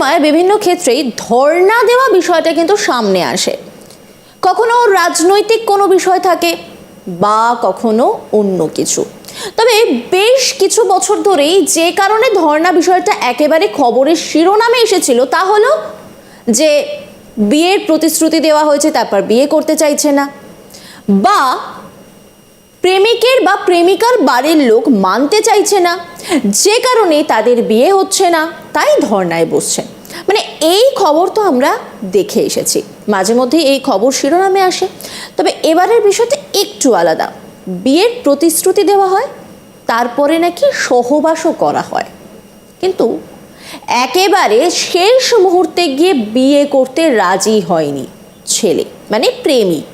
সময় বিভিন্ন ক্ষেত্রেই ধর্ণা দেওয়া বিষয়টা কিন্তু সামনে আসে। কখনো রাজনৈতিক কোনো বিষয় থাকে বা কখনো অন্য কিছু। তবে বেশ কিছু বছর ধরেই যে কারণে ধর্ণা বিষয়টা একেবারে খবরের শিরোনামে এসেছিল তা হলো যে বিয়ের প্রতিশ্রুতি দেওয়া হয়েছে, তারপর বিয়ে করতে চাইছে না। বা প্রেমিকের বা প্রেমিকার বাড়ির লোক মানতে চাইছে না। যে কারণে তাদের বিয়ে হচ্ছে না, তাই ধর্নায় বসছে। মানে এই খবর তো আমরা দেখে এসেছি। মাঝে মধ্যে এই খবর শিরোনামে আসে। তবে এবারের বিষয়টা একটু আলাদা। বিয়ের প্রতিশ্রুতি দেওয়া হয়, তারপরে নাকি সহবাসও করা হয়। কিন্তু একেবারে শেষ মুহূর্তে গিয়ে বিয়ে করতে রাজি হয়নি ছেলে। মানে প্রেমিক।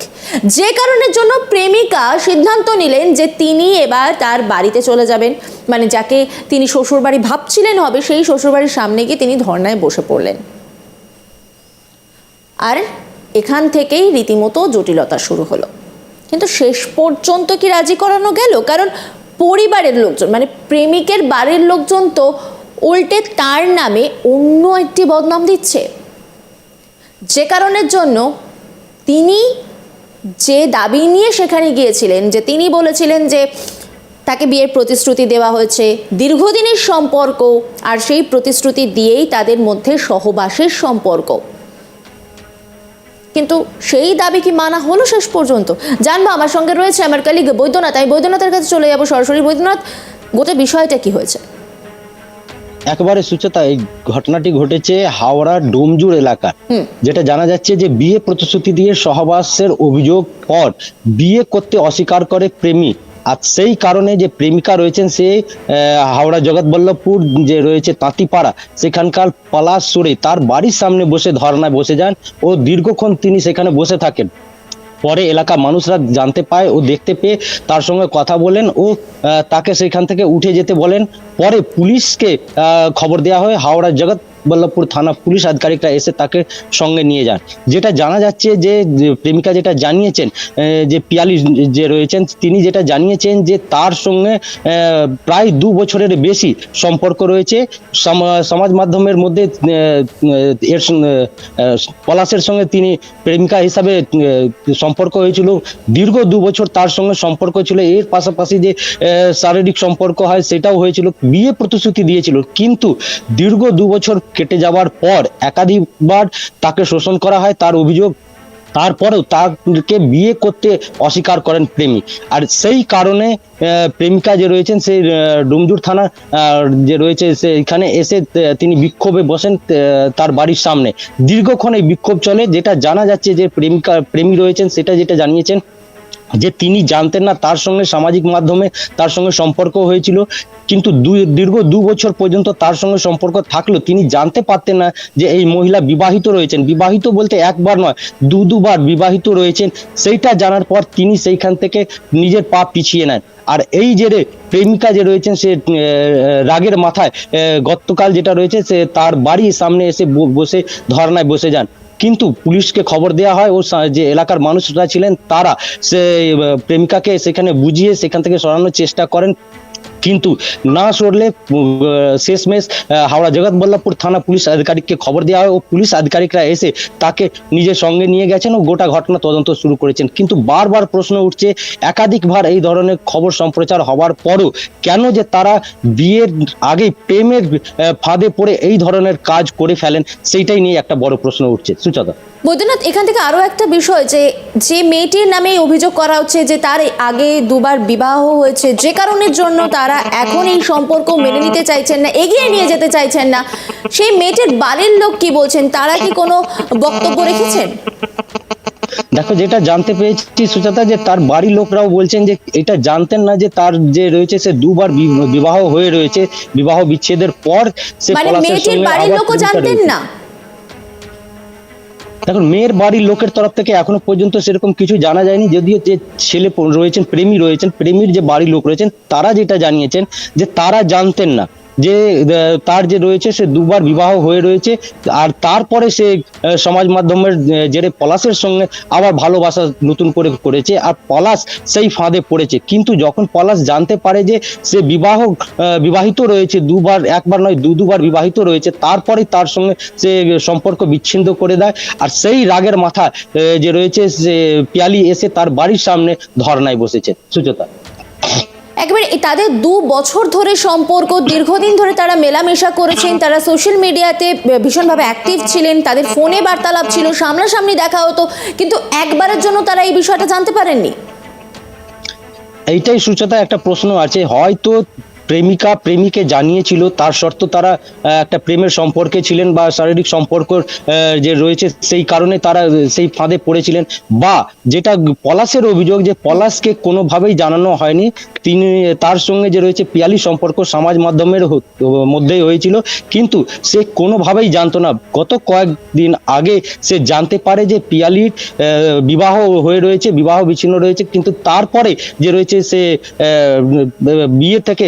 যে কারণের জন্য প্রেমিকা সিদ্ধান্ত নিলেন যে তিনি এবার তার বাড়িতে চলে যাবেন। মানে যাকে তিনি শ্বশুরবাড়ি ভাবছিলেন হবে, সেই শ্বশুরবাড়ির সামনে গিয়ে তিনি ধর্নায় বসে পড়লেন। আর এখান থেকেই রীতিমতো জটিলতা শুরু হলো। কিন্তু শেষ পর্যন্ত কি রাজি করানো গেল? কারণ পরিবারের লোকজন মানে প্রেমিকের বাড়ির লোকজন তো উল্টে তার নামে অন্য একটি বদনাম দিচ্ছে। যে কারণের জন্য তিনি যে দাবি নিয়ে সেখানে গিয়েছিলেন, যে তিনি বলেছিলেন যে তাকে বিয়ের প্রতিশ্রুতি দেওয়া হয়েছে, দীর্ঘদিনের সম্পর্ক, আর সেই প্রতিশ্রুতি দিয়েই তাদের মধ্যে সহবাসের সম্পর্ক। কিন্তু সেই দাবি কি মানা হলো শেষ পর্যন্ত? জানব, আমার সঙ্গে রয়েছে আমার কালিগ বৈদ্যনাথ। আমি বৈদ্যনাথের কাছে চলে যাব সরাসরি। বৈদ্যনাথ, গোটা বিষয়টা কি হয়েছে? একেবারে সুচেতা এই ঘটনাটি ঘটেছে হাওড়ার ডোমজুর এলাকা। যেটা জানা যাচ্ছে যে বিয়ে প্রতিশ্রুতি দিয়ে সহবাসের অভিযোগ পর বিয়ে করতে অস্বীকার করে প্রেমিক। আর সেই কারণে যে প্রেমিকা রয়েছেন সে হাওড়া জগৎবল্লভপুর যে রয়েছে তাঁতিপাড়া সেখানকার পলাশ সুরে তার বাড়ির সামনে বসে ধর্নায় বসে যান ও দীর্ঘক্ষণ তিনি সেখানে বসে থাকেন। পরে এলাকার মানুষরা জানতে পায় ও দেখতে পেয়ে তার সঙ্গে কথা বলেন ও তাকে সেখান থেকে উঠে যেতে বলেন। পরে পুলিশকে খবর দেওয়া হয় হাওড়ার জগৎ বল্লভপুর থানা পুলিশ আধিকারিকরা এসে তাকে সঙ্গে নিয়ে যান। যেটা জানা যাচ্ছে যে প্রেমিকা যেটা জানিয়েছেন যে পিয়ালি যে রয়েছেন, তিনি যেটা জানিয়েছেন যে তার সঙ্গে প্রায় দু বছরের বেশি সম্পর্ক রয়েছে। সম- সমাজ মাধ্যমের মধ্যে এর পলাশের সঙ্গে তিনি প্রেমিকা হিসাবে সম্পর্ক হয়েছিল। দীর্ঘ দু বছর তার সঙ্গে সম্পর্ক ছিল। এর পাশাপাশি যে শারীরিক সম্পর্ক হয়, সেটাও হয়েছিল। বিয়ে প্রতিশ্রুতি দিয়েছিল। কিন্তু দীর্ঘ দু বছর কেটে যাওয়ার পর একাধিকবার তাকে শোষণ করা হয় তার অভিযোগ। তারপরেও তাকে বিয়ে করতে অস্বীকার করেন প্রেমিক। আর সেই কারণে প্রেমিকা যে রয়েছেন, সেই ডুমজুর থানা যে রয়েছে সেখানে এসে তিনি বিক্ষোভে বসেন তার বাড়ির সামনে। দীর্ঘক্ষণ এই বিক্ষোভ চলে, যেটা জানা যাচ্ছে যে প্রেমিকা, প্রেমী রয়েছেন, সেটা যেটা জানিয়েছেন যে তিনি জানতেন না, তার সঙ্গে সামাজিক মাধ্যমে তার সঙ্গে সম্পর্ক হয়েছিল। কিন্তু দুই দীর্ঘ দু বছর পর্যন্ত তার সঙ্গে সম্পর্ক থাকলেও তিনি জানতে পারতেন না যে এই মহিলা বিবাহিত রয়েছেন। বিবাহিত বলতে একবার নয়, দু, দুবার বিবাহিত রয়েছেন। সেইটা জানার পর তিনি সেইখান থেকে নিজের পা পিছিয়ে নেন। আর এই যে প্রেমিকা যে রয়েছেন, সে রাগের মাথায় গতকাল যেটা রয়েছে, সে তার বাড়ির সামনে এসে বসে ধর্নায় বসে যান। কিন্তু পুলিশকে খবর দেওয়া হয় ও যে এলাকার মানুষরা ছিলেন তারা সে প্রেমিকাকে সেখানে বুঝিয়ে সেখান থেকে সরানোর চেষ্টা করেন। কিন্তু না সরলে শেষমেশ হাওড়া জগৎবল্লভপুর থানা পুলিশ আধিকারিককে খবর দেওয়া হয় ও পুলিশ আধিকারিকরা এসে তাকে নিজের সঙ্গে নিয়ে গেছেন ও গোটা ঘটনা তদন্ত শুরু করেছেন। কিন্তু বারবার প্রশ্ন উঠছে, একাধিকবার এই ধরনের খবর সম্প্রচার হওয়ার পরও কেন যে তারা বিয়ের আগে প্রেমের ফাঁদে পড়ে এই ধরনের কাজ করে ফেলেন, সেইটাই নিয়ে একটা বড় প্রশ্ন উঠছে। সুচেতা? বৈদ্যনাথ এখান থেকে আরও একটা বিষয় যে যে মেয়েটির নামে অভিযোগ করা হচ্ছে যে তার আগে দুবার বিবাহ হয়েছে যে কারণের জন্য তারা এখন এই সম্পর্ক মেনে নিতে চাইছেন না এগিয়ে নিয়ে যেতে চাইছেন না সেই মেয়েটির বাড়ির লোক কি বলছেন? তারা কি কোনো বক্তব্য রেখেছেন? দেখো যেটা জানতে পেরেছি সুজাতা যে তার বাড়ির লোকরাও বলছেন যে এটা জানতেন না যে তার যে রয়েছে সে দুবার বিবাহ হয়ে রয়েছে বিবাহ বিচ্ছেদের পর সে মানে মেয়েটির বাড়ির লোকও জানতেন না? দেখুন, মেয়ের বাড়ির লোকের তরফ থেকে এখনও পর্যন্ত সেরকম কিছু জানা যায়নি। যদিও যে ছেলে রয়েছেন, প্রেমী রয়েছেন, প্রেমীর যে বাড়ির লোক রয়েছেন, তারা যেটা জানিয়েছেন যে তারা জানতেন না। যে তার যে রয়েছে, সে দুবার বিবাহ হয়ে রয়েছে, আর তারপরে সে সমাজ মাধ্যমের জেরে পলাশের সঙ্গে আবার ভালোবাসা নতুন করে করেছে, আর পলাশ সেই ফাঁদে পড়েছে। কিন্তু যখন পলাশ জানতে পারে যে সে বিবাহ বিবাহিত রয়েছে, দুবার, একবার নয়, দু, দুবার বিবাহিত রয়েছে তারপরে তার সঙ্গে সে সম্পর্ক বিচ্ছিন্ন করে দেয়, আর সেই রাগের মাথা যে রয়েছে, সে পিয়ালি এসে তার বাড়ির সামনে ধর্নায় বসেছে। সুচেতা। একেবারে তাদের দু বছর ধরে সম্পর্ক, দীর্ঘদিন ধরে তারা মেলামেশা করেছেন, তারা সোশ্যাল মিডিয়াতে ভীষণভাবে অ্যাক্টিভ ছিলেন, তাদের ফোনে বার্তালাপ ছিল, সামনাসামনি দেখা হতো, কিন্তু একবারের জন্য তারা এই বিষয়টা জানতে পারেননি? এইটাই সুচেতা, একটা প্রশ্ন আছে। হয়তো প্রেমিকা, প্রেমিকে জানিয়েছিল। তার শর্ত তারা একটা প্রেমের সম্পর্কে ছিলেন বা শারীরিক সম্পর্ক যে রয়েছে সেই কারণে তারা সেই ফাঁদে পড়েছিলেন বা যেটা পলাশের অভিযোগ যে পলাশকে কোনোভাবেই জানানো হয়নি, তিনি তার সঙ্গে যে রয়েছে পিয়ালি সম্পর্ক সমাজ মাধ্যমের মধ্যেই হয়েছিল। কিন্তু সে কোনোভাবেই জানতো না। গত কয়েকদিন আগে সে জানতে পারে যে পিয়ালির বিবাহ হয়ে রয়েছে, বিবাহ বিচ্ছিন্ন রয়েছে। কিন্তু তারপরে যে রয়েছে সে বিয়ে থেকে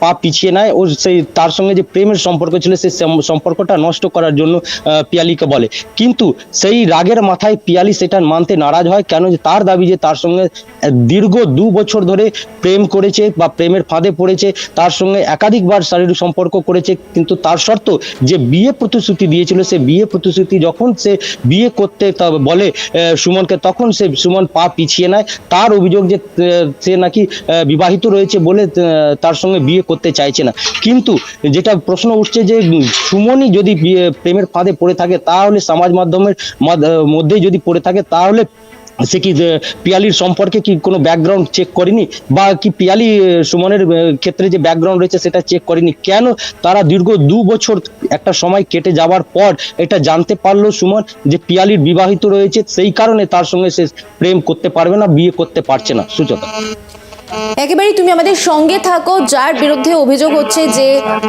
পা পিছিয়ে নেয় ও সেই তার সঙ্গে যে প্রেমের সম্পর্ক ছিল সেই সম্পর্কটা নষ্ট করার জন্য পিয়ালিকে বলে। কিন্তু সেই রাগের মাথায় পিয়ালি সেটা মানতে নারাজ হয়, কেন যে তার দাবি যে তার সঙ্গে দীর্ঘ দু বছর ধরে প্রেম করেছে বা প্রেমের ফাঁদে পড়েছে, তার সঙ্গে একাধিকবার শারীরিক সম্পর্ক করেছে, কিন্তু তার শর্ত যে বিয়ে প্রতিশ্রুতি দিয়েছিল, সে বিয়ে প্রতিশ্রুতি যখন সে বিয়ে করতে বলে সুমনকে, তখন সে সুমন পা পিছিয়ে নেয়। তার অভিযোগ যে সে নাকি বিবাহিত রয়েছে বলে তার সঙ্গে বিয়ে করতে চাইছে না। কিন্তু যেটা প্রশ্ন উঠছে যে সুমনই যদি প্রেমের ফাঁদে পড়ে থাকে তাহলে সমাজ মাধ্যমের মাধ- আহ, যদি পড়ে থাকে তাহলে সে কি পিয়ালির সম্পর্কে কি কোনো ব্যাকগ্রাউন্ড চেক করেনি? বা কি পিয়ালি সুমনের ক্ষেত্রে যে ব্যাকগ্রাউন্ড রয়েছে সেটা চেক করেনি? কেন তারা দীর্ঘ দু বছর একটা সময় কেটে যাওয়ার পর এটা জানতে পারল সুমন যে পিয়ালির বিবাহিত রয়েছে সেই কারণে তার সঙ্গে সে প্রেম করতে পারবে না বিয়ে করতে পারছে না? সুচতা একেবারেই তুমি আমাদের সঙ্গে থাকো, যার বিরুদ্ধে অভিযোগ হচ্ছে যে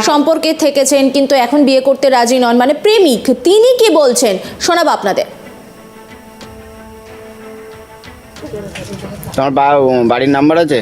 সম্পর্কে থেকেছেন, কিন্তু এখন বিয়ে করতে রাজি নন। মানে প্রেমিক, তিনি কি বলছেন? শোনাবো আপনাদের। তোমার বাড়ির নাম্বার আছে?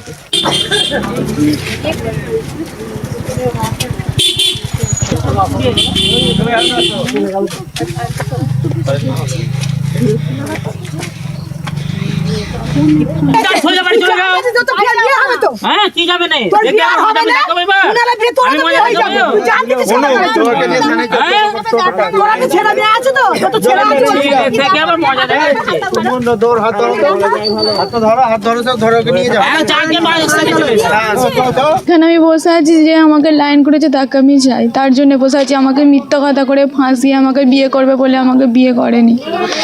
আমি বসে আছি যে আমাকে লাইন করেছে তাকে আমি চাই। তার জন্য বসে আছি আমাকে মিথ্যা কথা করে ফাঁসিয়ে আমাকে বিয়ে করবে বলে আমাকে বিয়ে করেনি।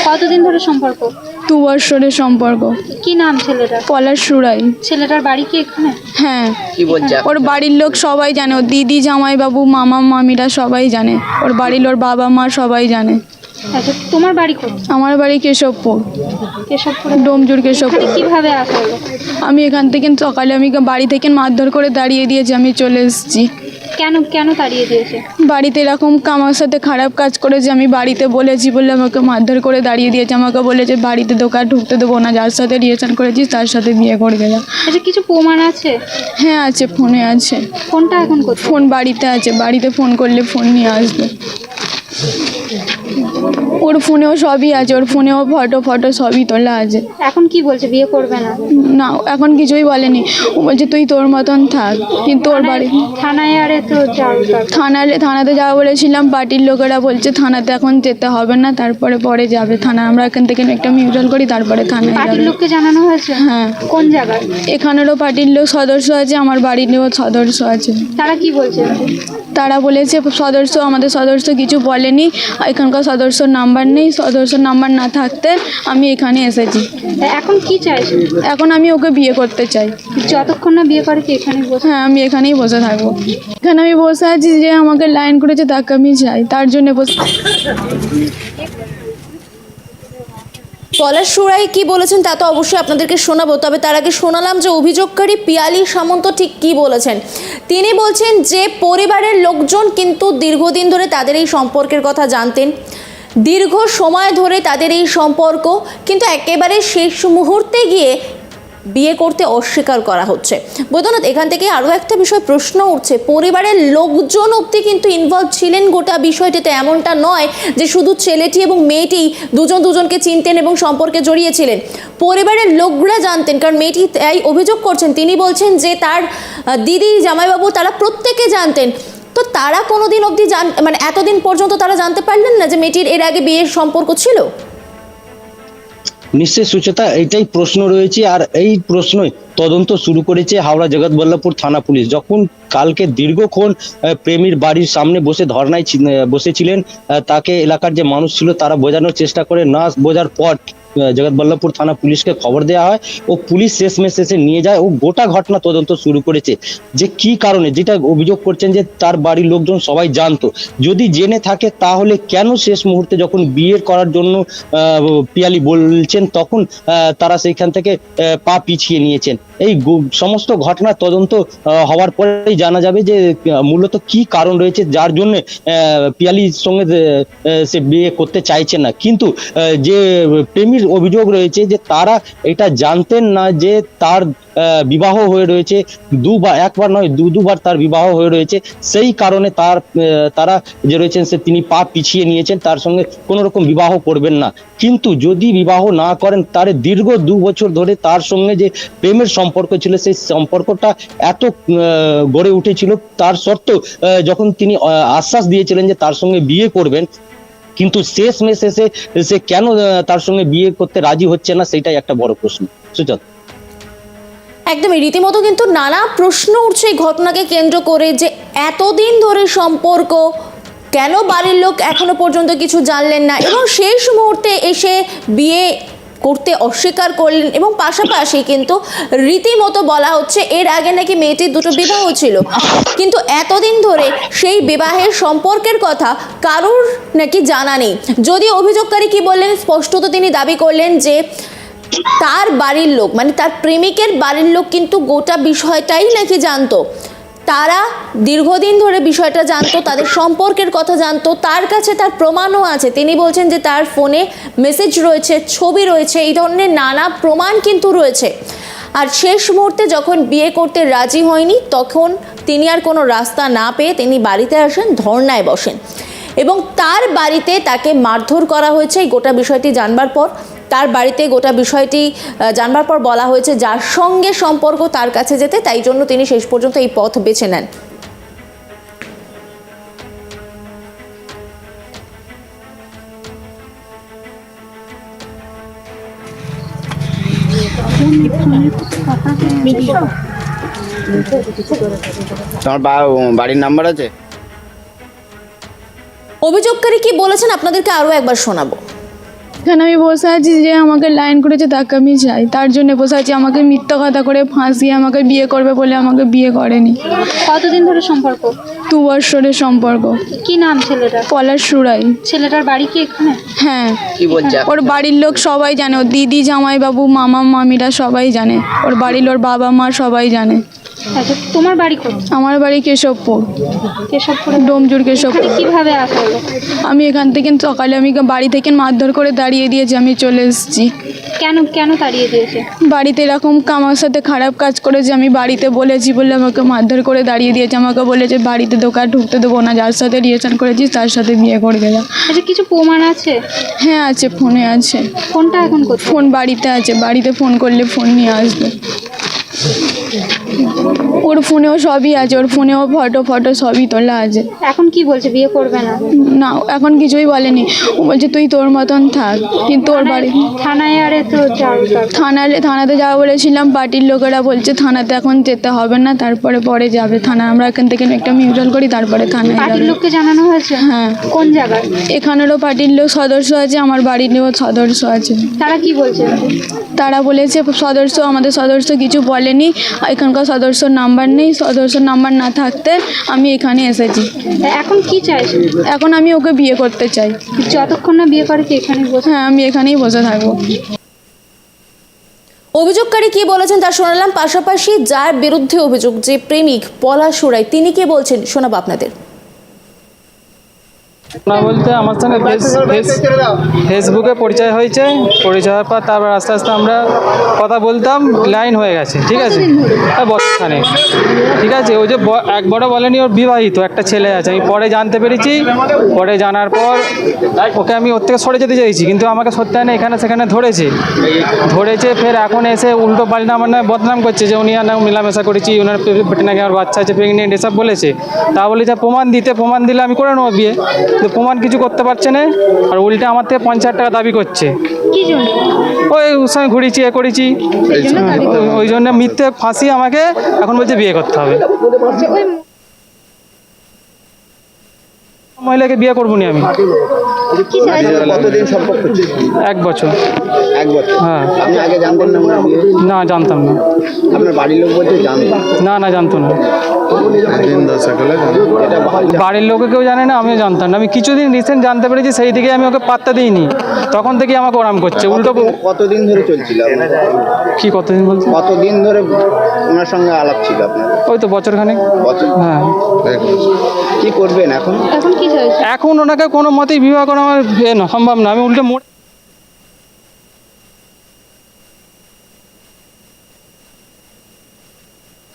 কতদিন ধরে সম্পর্ক? দু বৎসরের সম্পর্ক। কি নাম ছেলেটার? পলাশ সুরাই ছেলেটার বাড়ি কি এখানে? হ্যাঁ। কি বলছে? ওর বাড়ির লোক সবাই জানে। ওর দিদি জামাইবাবু মামা মামিরা সবাই জানে। ওর বাড়ির ওর বাবা মা সবাই জানে। আচ্ছা তোমার বাড়ি কোথায়? আমার বাড়ি কেশবপুর। কেশবপুরে? ডোমজুর কেশবপুর। কীভাবে আসা আমি এখান থেকে সকালে আমি বাড়ি থেকে মারধর করে দাঁড়িয়ে দিয়েছি আমি চলে এসেছি। কেন কেন তাড়িয়ে দিয়েছে? বাড়িতে এরকম আমার সাথে খারাপ কাজ করেছে আমি বাড়িতে বলেছি বলে আমাকে মারধর করে দাঁড়িয়ে দিয়েছে আমাকে বলেছে বাড়িতে দোকান ঢুকতে দেবো না যার সাথে রিলেশন করেছিস তার সাথে বিয়ে করে গেলাম আচ্ছা কিছু প্রমাণ আছে? হ্যাঁ আছে ফোনে আছে। ফোনটা এখন ফোন বাড়িতে আছে বাড়িতে ফোন করলে ফোন নিয়ে আসবে। ওর ফোনেও সবই আছে ওর ফোনেও ফটো ফটো সবই তোলা আছে। এখন কি বলছে? বিয়ে করবে না? না এখন কিছুই বলেনি। ও বলছে তুই তোর মতন থাক। কিন্তু ওর বাড়ি থানায় আরে তো। থানায় থানাতে যাওয়া বলেছিলাম পার্টির লোকেরা বলছে থানাতে এখন যেতে হবে না তারপরে পরে যাবে থানা। আমরা এখান থেকে একটা মিউচুয়াল করি তারপরে থানায় পার্টির লোককে জানানো হয়েছে? হ্যাঁ। কোন জায়গায়? এখানেরও পার্টির লোক সদস্য আছে আমার বাড়িরও সদস্য আছে। তারা কি বলছে? তারা বলেছে সদস্য আমাদের সদস্য কিছু বলেনি এখানকার সদস্যর নাম্বার নেই সদস্যর নাম্বার না থাকতে আমি এখানে এসেছি। তা এখন কি চাইছে? এখন আমি ওকে বিয়ে করতে চাই। যতক্ষণ না বিয়ে করে কি এখানে বসে হ্যাঁ আমি এখানেই বসে থাকব। এখানে আমি বসে আছি যে আমাকে লাইন করেছে তাকে আমি চাই। তার জন্য বসে পলাশ সুরাই কি বলেছেন তা তো অবশ্যই আপনাদেরকে শোনাবো তবে তার আগে শোনালাম যে অভিযোগকারী পিয়ালি সামন্ত ঠিক কি বলেছেন। তিনি বলছেন যে পরিবারের লোকজন কিন্তু দীর্ঘদিন ধরে তাদের এই সম্পর্কের কথা জানতেন। দীর্ঘ সময় ধরে তাদের এই সম্পর্ক, কিন্তু একেবারে শেষ মুহূর্তে গিয়ে বিয়ে করতে অস্বীকার করা হচ্ছে। বৈদ্যনাথ, এখান থেকে আরও একটা বিষয় প্রশ্ন উঠছে। পরিবারের লোকজন অব্দি কিন্তু ইনভলভ ছিলেন গোটা বিষয়টিতে। এমনটা নয় যে শুধু ছেলেটি এবং মেয়েটি দুজন দুজনকে চিনতেন এবং সম্পর্কে জড়িয়েছিলেন। পরিবারের লোকরা জানতেন, কারণ মেয়েটি তাই অভিযোগ করছেন। তিনি বলছেন যে তার দিদি জামাইবাবু তারা প্রত্যেকে জানতেন। তো তারা কোনোদিন অবধি জান মানে এতদিন পর্যন্ত তারা জানতে পারলেন না যে মেয়েটির এর আগে বিয়ের সম্পর্ক ছিল? নিশ্চয় সুচেতা, এইটাই প্রশ্ন রয়েছে আর এই প্রশ্নই তদন্ত শুরু করেছে হাওড়া জগৎবল্লভপুর থানা পুলিশ। যখন কালকে দীর্ঘক্ষণ প্রেমীর বাড়ির সামনে বসে ধর্নায় বসেছিলেন তাকে এলাকার যে মানুষ ছিল তারা বোঝানোর চেষ্টা করে। না, বোঝার পর জগৎবল্লভপুর থানা পুলিশকে খবর দেওয়া হয় ও পুলিশ শেষমেশ এসে নিয়ে যায় ও গোটা ঘটনা তদন্ত শুরু করেছে। যে কি কারণে? যেটা অভিযোগ করছেন যে তার বাড়ির লোকজন সবাই জানতো। যদি জেনে থাকে তাহলে কেন শেষ মুহূর্তে যখন বিয়ের করার জন্য পিয়ালি বলছেন তখন তারা সেইখান থেকে পা পিছিয়ে নিয়েছেন। এই সমস্ত ঘটনা তদন্ত হওয়ার পরেই জানা যাবে যে মূলত কি কারণ রয়েছে যার জন্য পিয়ালির সঙ্গে সে বিয়ে করতে চাইছে না। কিন্তু যে প্রেমীর অভিযোগ রয়েছে যে তারা এটা জানতেন না যে তার বিবাহ হয়ে রয়েছে। দুবার, একবার নয়, দু, দুবার তার বিবাহ হয়ে রয়েছে। সেই কারণে তার তারা যে রয়েছেন সে তিনি পা পিছিয়ে নিয়েছেন, তার সঙ্গে কোনো রকম বিবাহ করবেন না। কিন্তু যদি বিবাহ না করেন, তার দীর্ঘ দু বছর ধরে তার সঙ্গে যে প্রেমের সম্পর্ক ছিল, সেই সম্পর্কটা এত গড়ে উঠেছিল। তার সত্ত্বেও যখন তিনি আশ্বাস দিয়েছিলেন যে তার সঙ্গে বিয়ে করবেন কিন্তু শেষ মেশ এসে সে কেন তার সঙ্গে বিয়ে করতে রাজি হচ্ছে না সেটাই একটা বড় প্রশ্ন। সুচত একদমই, রীতিমতো কিন্তু নানা প্রশ্ন উঠছে এই ঘটনাকে কেন্দ্র করে যে এতদিন ধরে সম্পর্ক, কেন বাড়ির লোক এখনও পর্যন্ত কিছু জানলেন না, এবং শেষ মুহূর্তে এসে বিয়ে করতে অস্বীকার করলেন এবং পাশাপাশি কিন্তু রীতিমতো বলা হচ্ছে এর আগে নাকি মেয়েটির দুটো বিবাহ ছিল। কিন্তু এতদিন ধরে সেই বিবাহের সম্পর্কের কথা কারুর নাকি জানা নেই। যদি অভিযোগকারী কি বললেন, স্পষ্টত তিনি দাবি করলেন যে তার বাড়ির লোক মানে তার প্রেমিকের বাড়ির লোক কিন্তু গোটা বিষয়টাই নাকি জানতো। তারা দীর্ঘদিন ধরে বিষয়টা জানতো, তাদের সম্পর্কের কথা জানতো, তার কাছে তার প্রমাণও আছে। তিনি বলছেন যে তার ফোনে মেসেজ রয়েছে, ছবি রয়েছে, এই ধরনের নানা প্রমাণ কিন্তু রয়েছে। আর শেষ মুহূর্তে যখন বিয়ে করতে রাজি হয়নি, তখন তিনি আর কোনো রাস্তা না পেয়ে তিনি বাড়িতে আসেন, ধর্নায় বসেন। এবং তার বাড়িতে তাকে মারধর করা হয়েছে, এই গোটা বিষয়টি জানবার পর। তার বাড়িতে গোটা বিষয়টি জানবার পর বলা হয়েছে যার সঙ্গে সম্পর্ক তার কাছে যেতে তাই জন্য তিনি শেষ পর্যন্ত এই পথ বেছে নেন। তোমার বাড়ির নাম্বার আছে? অভিযোগকারী কি বলেছেন আপনাদেরকে আরও একবার শোনাবো। এখানে আমি বসে আছি যে আমাকে লাইন করেছে তাকে আমি চাই। তার জন্য বসে আছি আমাকে মিথ্যা কথা করে ফাঁসিয়ে আমাকে বিয়ে করবে বলে আমাকে বিয়ে করেনি। কতদিন ধরে সম্পর্ক? দু বৎসরের সম্পর্ক। কি নাম ছেলেটার? পলাশ সুরাই। ছেলেটার বাড়ি কি এখানে? হ্যাঁ। কি বলছে? ওর বাড়ির লোক সবাই জানে ওর দিদি জামাইবাবু মামা মামিরা সবাই জানে। ওর বাড়ির ওর বাবা মা সবাই জানে। আচ্ছা তোমার বাড়ি কোথায় আমার বাড়ি কেশবপুর। কেশবপুরে? ডোমজুর কেশবপুর। কীভাবে আসা হলো? আমি এখান থেকে সকালে আমি বাড়ি থেকে মারধর করে দাঁড়িয়ে দিয়েছি আমি চলে এসেছি। কেন কেন তাড়িয়ে দিয়েছে? বাড়িতে এরকম আমার সাথে খারাপ কাজ করেছে আমি বাড়িতে বলেছি বলে আমাকে মারধর করে দাঁড়িয়ে দিয়েছে আমাকে বলেছে বাড়িতে দোকান ঢুকতে দেবো না যার সাথে রিলেশন করেছিস তার সাথে বিয়ে করে গেলাম আচ্ছা কিছু প্রমাণ আছে? হ্যাঁ আছে ফোনে আছে। ফোনটা এখন ফোন বাড়িতে আছে বাড়িতে ফোন করলে ফোন নিয়ে আসবে। ওর ফোনেও সবই আছে ওর ফোনেও ফটো ফটো সবই তোলা আছে। এখন কি বলছে? বিয়ে করবে না? না এখন কিছুই বলেনি। ও বলছে তুই তোর মতন থাক। কিন্তু ওর বাড়ি থানায় আরে তো। থানার থানাতে যাওয়া বলেছিলাম পার্টির লোকেরা বলছে থানাতে এখন যেতে হবে না তারপরে পরে যাবে। থানা আমরা এখান থেকে একটা মিউচুয়াল করি তারপরে থানায় পার্টির লোককে জানানো হয়েছে? হ্যাঁ। কোন জায়গায়? এখানেরও পার্টির লোক সদস্য আছে আমার বাড়িরও সদস্য আছে। তারা কি বলছে? তারা বলেছে সদস্য আমাদের সদস্য কিছু বলেনি। এখানকার সদস্য নাম্বার নেই সদস্য নাম্বার না থাকতে আমি এখানে এসেছি। এখন কি চাই এখন আমি ওকে বিয়ে করতে চাই। যতক্ষণ না বিয়ে করে কি এখানে বসে হ্যাঁ আমি এখানেই বসে থাকব। অভিযোগকারী কি বলেছেন তা শোনালাম। পাশাপাশি যার বিরুদ্ধে অভিযোগ যে প্রেমিক পলাশ সুরাই তিনি কে বলছেন শোনাবো আপনাদের। না বলতে আমার সঙ্গে ফেস ফেস ফেসবুকে পরিচয় হয়েছে পরিচয় হওয়ার পর তারপর আস্তে আস্তে আমরা কথা বলতাম লাইন হয়ে গেছে ঠিক আছে? হ্যাঁ বছরখানে ঠিক আছে ওই যে ব- একবারও বলেনি ওর বিবাহিত একটা ছেলে আছে আমি পরে জানতে পেরেছি। পরে জানার পর ওকে আমি ওর থেকে সরে যেতে চাইছি কিন্তু আমাকে সত্যায়নে এখানে সেখানে ধরেছে। ধরেছে ফের এখন এসে উল্টো পাল্টা আমার নামে বদনাম করছে যে উনি আর না মেলামেশা করেছি ওনার পেটে নাকি আমার বাচ্চা আছে প্রেগনেন্ট এসব বলেছে। তা বলি যা প্রমাণ দিতে প্রমাণ দিলে আমি করে নেব বিয়ে। প্রমাণ কিছু করতে পারছে না আর উল্টে আমার থেকে পঞ্চাশ টাকা দাবি করছে। ওই সময় সঙ্গে ঘুরেছি এ করেছি। ওই জন্য মিথ্যে ফাঁসি আমাকে এখন বলছে বিয়ে করতে হবে। মহিলাকে বিয়ে করব নি আমি কতদিন সম্পর্ক এক বছর। এক বছর? হ্যাঁ। আপনি আগে জানতেন না না জানতাম না। আপনার বাড়ির লোক বলছে না না জানতো না। বাড়ির লোকে। কেউ জানে না আমিও জানতাম না। আমি কিছুদিন রিসেন্ট জানতে পেরেছি সেই দিকে আমি ওকে পাত্তা দিইনি। তখন থেকে আমাকে ওরাম করছে উল্টো কতদিন ধরে চলছিল? আপনার? কি কতদিন বলছে কতদিন ধরে ওনার সঙ্গে আলাপ ছিল আপনার? ওই তো বছরখানেক। বছর। হ্যাঁ। কি করবেন এখন? এখন কি এখন ওনাকে কোনো মতেই বিবাহ করা আমার সম্ভব না আমি উল্টে মোড়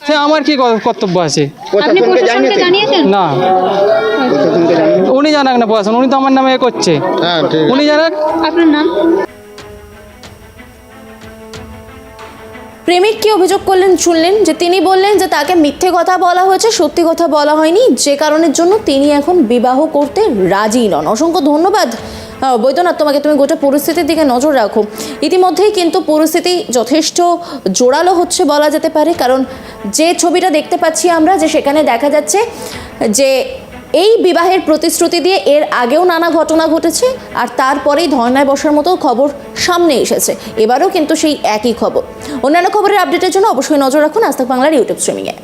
সে আমার কি কর্তব্য আছে? না। উনি জানাক না প্রশাসন উনি তো আমার নামে এ করছে। উনি জানাক আপনার নাম? প্রেমিক কি অভিযোগ করলেন, শুনলেন? যে তিনি বললেন যে তাকে মিথ্যে কথা বলা হয়েছে, সত্যি কথা বলা হয়নি। যে কারণের জন্য তিনি এখন বিবাহ করতে রাজি নন। অসংখ্য ধন্যবাদ। বৈদ্যনাথ, তোমাকে তুমি গোটা পরিস্থিতির দিকে নজর রাখো। ইতিমধ্যেই কিন্তু পরিস্থিতি যথেষ্ট জোরালো হচ্ছে বলা যেতে পারে, কারণ যে ছবিটা দেখতে পাচ্ছি আমরা, যে সেখানে দেখা যাচ্ছে যে এই বিবাহের প্রতিশ্রুতি দিয়ে এর আগেও নানা ঘটনা ঘটেছে আর তারপরেই ধর্নায় বসার মতো খবর সামনে এসেছে। এবারও কিন্তু সেই একই খবর। অন্যান্য খবরের আপডেটের জন্য অবশ্যই নজর রাখুন আজ বাংলার ইউটিউব স্ট্রিমিংয়ে।